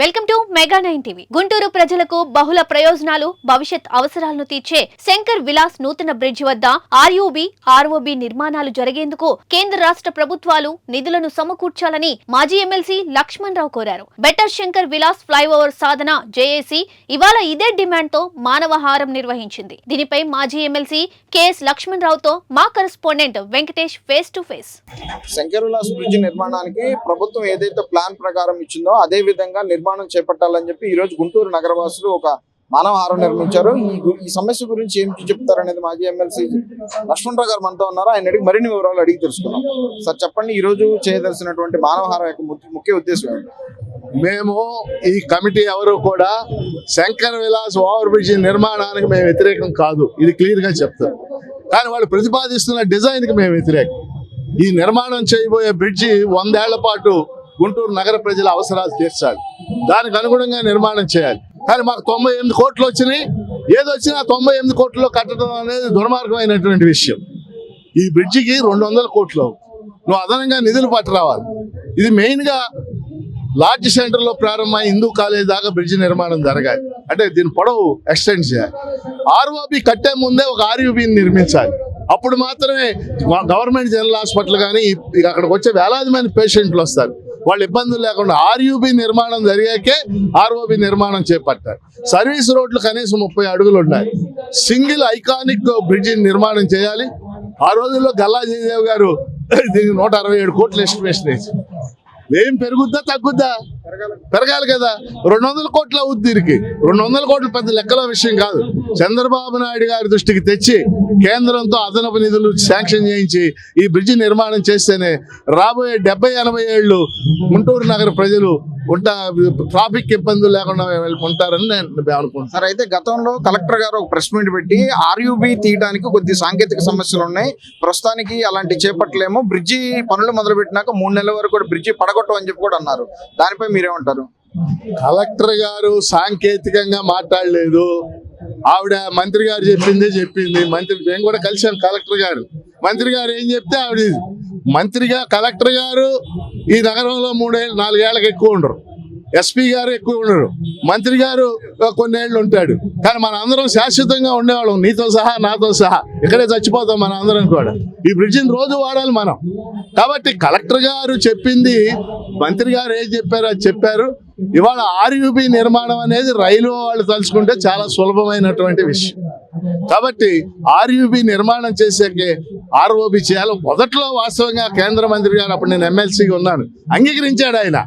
Welcome to mega nine TV. Guntur ప్రజలకు బహుళ ప్రయోజనాలు భవిష్యత్ అవసరాలను తీర్చే శంకర్ విలాస్ నూతన బ్రిడ్జ్ వద్ద ఆర్యూబీ ఆర్ఓబి నిర్మాణాలు జరిగేందుకు కేంద్ర రాష్ట్ర ప్రభుత్వాలు నిధులను సమకూర్చాలని మాజీ ఎమ్మెల్సీ లక్ష్మణ్ రావు కోరారు. బెటర్ శంకర్ విలాస్ ఫ్లైఓవర్ సాధన జేఏసీ ఇవాళ ఇదే డిమాండ్తో మానవహారం నిర్వహించింది. దీనిపై మాజీ ఎమ్మెల్సీ కెఎస్ లక్ష్మణ్ రావుతో మా correspondent Venkatesh face to face. శంకరులాస్ bridge నిర్మాణానికి ప్రభుత్వం ఏదైతే ప్లాన్ ప్రకారం ఇచ్చిందో అదే విధంగా నిర్మాణం చేపట్టాలని చెప్పి ఈ రోజు గుంటూరు నగరవాసులు ఒక మానవహారం నిర్మించారు. ఈ ఈ సమస్య గురించి ఏం చెప్తారనేది మాజీ ఎమ్మెల్సీ లక్ష్మణరావు గారు మనతో ఉన్నారు. ఆయన అడిగి మరిన్ని వివరాలు అడిగి తెలుసుకున్నాం సార్ చెప్పండి ఈ రోజు చేయదలసినటువంటి మానవహారం యొక్క ముఖ్య ఉద్దేశం మేము ఈ కమిటీ ఎవరు కూడా శంకర్ విలాస్ ఓవర్ బ్రిడ్జ్ నిర్మాణానికి మేము వ్యతిరేకం కాదు. ఇది క్లియర్గా కానీ వాళ్ళు ప్రతిపాదిస్తున్న డిజైన్కి మేము వ్యతిరేకం. ఈ నిర్మాణం చేయబోయే బ్రిడ్జి వందేళ్ళ పాటు గుంటూరు నగర ప్రజల అవసరాలు తీర్చాలి. దానికి అనుగుణంగా నిర్మాణం చేయాలి. కానీ మాకు తొంభై ఎనిమిది కోట్లు వచ్చినాయి. ఏది వచ్చినా తొంభై ఎనిమిది కోట్లలో కట్టడం అనేది దుర్మార్గమైనటువంటి విషయం. ఈ బ్రిడ్జికి రెండు వందల కోట్లు నువ్వు అదనంగా నిధులు పట్టురావాలి ఇది మెయిన్గా లార్జ్ సెంటర్లో ప్రారంభమై హిందూ కాలేజ్ దాకా బ్రిడ్జ్ నిర్మాణం జరగాలి. అంటే దీని పొడవు ఎక్స్టెండ్ చేయాలి. ఆర్ఓబి కట్టే ముందే ఒక ఆర్యూబిని నిర్మించాలి. అప్పుడు మాత్రమే గవర్నమెంట్ జనరల్ హాస్పిటల్ కానీ ఇక అక్కడికి వచ్చే వేలాది మంది పేషెంట్లు వస్తారు. వాళ్ళు ఇబ్బందులు లేకుండా ఆర్యూబీ నిర్మాణం జరిగాకే ఆర్ఓబి నిర్మాణం చేపట్టారు. సర్వీస్ రోడ్లు కనీసం ముప్పై అడుగులు ఉన్నాయి. సింగిల్ ఐకానిక్ బ్రిడ్జ్ నిర్మాణం చేయాలి. ఆ రోజుల్లో గల్లా జయదేవ్ గారు దీనికి నూట అరవై ఏడు కోట్లు ఎస్టిమేషన్ వేసి. ఏం పెరుగుద్దా తగ్గుద్దా? పెరగాలి కదా. రెండు వందల కోట్ల అవుద్ది దీనికి. రెండు వందల కోట్ల పెద్ద లెక్కల విషయం కాదు. చంద్రబాబు నాయుడు గారి దృష్టికి తెచ్చి కేంద్రంతో అదనపు నిధులు శాంక్షన్ చేయించి ఈ బ్రిడ్జి నిర్మాణం చేస్తేనే రాబోయే డెబ్బై ఎనభై ఏళ్ళు గుంటూరు నగర ప్రజలు ఉంటా ట్రాఫిక్ ఇబ్బందులు లేకుండా ఉంటారని నేను అనుకుంటున్నాను. సార్ అయితే గతంలో కలెక్టర్ గారు ఒక ప్రెస్ మీట్ పెట్టి ఆర్యూబీ తీయడానికి కొద్ది సాంకేతిక సమస్యలు ఉన్నాయి. ప్రస్తుతానికి అలాంటి చేపట్టలేము. బ్రిడ్జి పనులు మొదలు పెట్టినాక మూడు నెలల వరకు కూడా బ్రిడ్జి పడగొట్టం అని చెప్పి కూడా అన్నారు. దానిపై మీరేమంటారు? కలెక్టర్ గారు సాంకేతికంగా మాట్లాడలేదు. ఆవిడ మంత్రి గారు చెప్పిందే చెప్పింది. మంత్రి మేము కూడా కలిసాం కలెక్టర్ గారు. మంత్రి గారు ఏం చెప్తే ఆవిడ మంత్రిగా కలెక్టర్ గారు ఈ నగరంలో మూడేళ్ళు నాలుగేళ్ళకి ఎక్కువ ఉండరు. ఎస్పీ గారు ఎక్కువ ఉండరు. మంత్రి గారు కొన్నేళ్ళు ఉంటాడు. కానీ మన అందరం శాశ్వతంగా ఉండేవాళ్ళం. నీతో సహా నాతో సహా. ఇక్కడే చచ్చిపోతాం మన అందరం కూడా. ఈ బ్రిడ్జిని రోజు వాడాలి మనం. కాబట్టి కలెక్టర్ గారు చెప్పింది మంత్రి గారు ఏం చెప్పారో అది చెప్పారు. ఇవాళ ఆర్యూబి నిర్మాణం అనేది రైలు వాళ్ళు తలుచుకుంటే చాలా సులభమైనటువంటి విషయం. కాబట్టి ఆర్యూబి నిర్మాణం చేసాకే ఆర్ఓబి చేయాలి. మొదట్లో వాస్తవంగా కేంద్ర మంత్రి గారు అప్పుడు నేను ఎమ్మెల్సీగా ఉన్నాను. అంగీకరించాడు ఆయన.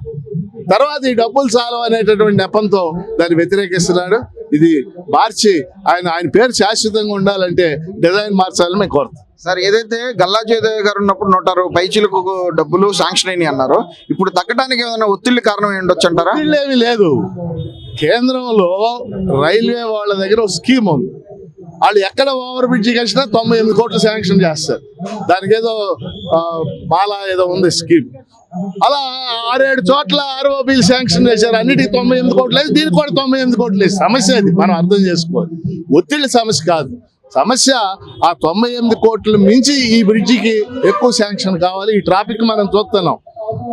తర్వాత ఈ డబ్బులు చాలు అనేటటువంటి నెపంతో దాన్ని వ్యతిరేకిస్తున్నాడు. ఇది మార్చి ఆయన ఆయన పేరు శాశ్వతంగా ఉండాలంటే డిజైన్ మార్చాలని మేము కోరుతాం సార్ ఏదైతే గల్లా జయదేవ్ గారు ఉన్నప్పుడు నూట అరవై పైచీలకు డబ్బులు శాంక్షన్ అయినాయి అన్నారు. ఇప్పుడు తగ్గడానికి ఏమైనా ఒత్తిళ్ళు కారణం ఏంటి ఉండొచ్చు అంటారా? లేదు. కేంద్రంలో రైల్వే వాళ్ళ దగ్గర ఒక స్కీమ్ ఉంది. వాళ్ళు ఎక్కడ ఓవర్ బ్రిడ్జి కలిసినా తొంభై ఎనిమిది కోట్లు శాంక్షన్ చేస్తారు. దానికి ఏదో ఆ, మాలా ఏదో ఉంది స్కీమ్. అలా ఆరేడు చోట్ల ఆర్ఓబీలు శాంక్షన్ చేశారు. అన్నిటికీ తొంభై ఎనిమిది కోట్లు లేదు. దీనికి కూడా తొంభై ఎనిమిది కోట్లు లేదు. సమస్య అది. మనం అర్థం చేసుకోవాలి. ఒత్తిడి సమస్య కాదు. సమస్య ఆ తొంభై ఎనిమిది కోట్లు మించి ఈ బ్రిడ్జికి ఎక్కువ శాంక్షన్ కావాలి. ఈ ట్రాఫిక్ మనం చూస్తున్నాం.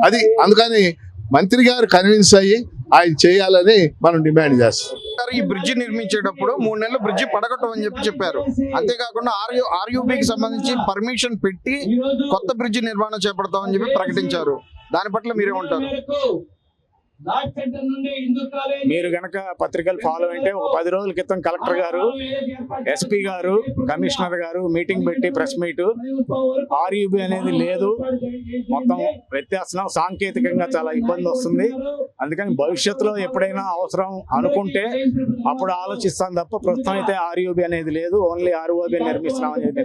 అది అందుకని మంత్రి గారు కన్విన్స్ అయ్యి ఆయన చేయాలని మనం డిమాండ్ చేస్తాం. ఈ బ్రిడ్జి నిర్మించేటప్పుడు మూడు నెలలు బ్రిడ్జి పడగొట్టం అని చెప్పి చెప్పారు. అంతేకాకుండా ఆర్యూ ఆర్యూబీకి సంబంధించి పర్మిషన్ పెట్టి కొత్త బ్రిడ్జి నిర్మాణం చేపడతామని చెప్పి ప్రకటించారు. దాని పట్ల మీరేమంటారు? మీరు గనక పత్రికలు ఫాలో అంటే ఒక పది రోజుల క్రితం కలెక్టర్ గారు ఎస్పీ గారు కమిషనర్ గారు మీటింగ్ పెట్టి ప్రెస్ మీట్. ఆర్యూబీ అనేది లేదు. మొత్తం వ్యత్యాసం సాంకేతికంగా చాలా ఇబ్బంది వస్తుంది. అందుకని భవిష్యత్తులో ఎప్పుడైనా అవసరం అనుకుంటే అప్పుడు ఆలోచిస్తాం తప్ప ప్రస్తుతం అయితే ఆర్యూబీ అనేది లేదు. ఓన్లీ ఆర్ఓబీ నిర్మిస్తున్నాం అనేది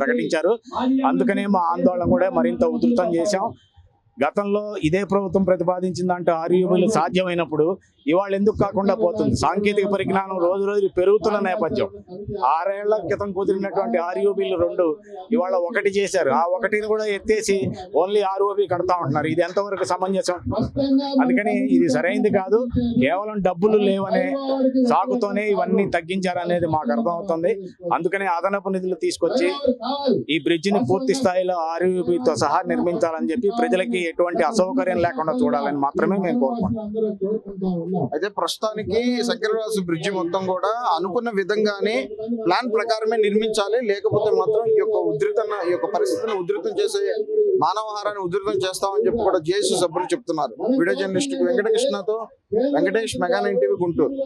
ప్రకటించారు. అందుకనే మా ఆందోళన కూడా మరింత ఉధృతం చేశాం. గతంలో ఇదే ప్రభుత్వం ప్రతిపాదించిందంటే ఆర్యూబీలు సాధ్యమైనప్పుడు ఇవాళ ఎందుకు కాకుండా పోతుంది? సాంకేతిక పరిజ్ఞానం రోజు రోజు పెరుగుతున్న నేపథ్యం. ఆరేళ్ళ క్రితం కుదిరినటువంటి ఆర్యూబీలు రెండు ఇవాళ ఒకటి చేశారు. ఆ ఒకటిని కూడా ఎత్తేసి ఓన్లీ ఆర్ఓబి కడతా ఉంటున్నారు. ఇది ఎంతవరకు సమంజసం? అందుకని ఇది సరైంది కాదు. కేవలం డబ్బులు లేవనే సాకుతోనే ఇవన్నీ తగ్గించారనేది మాకు అర్థమవుతుంది. అందుకనే అదనపు నిధులు తీసుకొచ్చి ఈ బ్రిడ్జిని పూర్తి స్థాయిలో ఆర్యూబీతో సహా నిర్మించాలని చెప్పి ప్రజలకి ఎటువంటి అసౌకర్యం లేకుండా చూడాలని మాత్రమే మేము కోరుకుంటున్నాం. అయితే ప్రస్తుతానికి శంకరరాజు బ్రిడ్జి మొత్తం కూడా అనుకున్న విధంగానే ప్లాన్ ప్రకారమే నిర్మించాలి. లేకపోతే మాత్రం ఈ యొక్క ఉధృతం ఈ యొక్క పరిస్థితిని ఉధృతం చేసే మానవహారాన్ని ఉధృతం చేస్తామని చెప్పి కూడా జేఏసీ సభ్యులు చెప్తున్నారు. Video journalist వెంకటకృష్ణతో Venkatesh mega nine TV Guntur.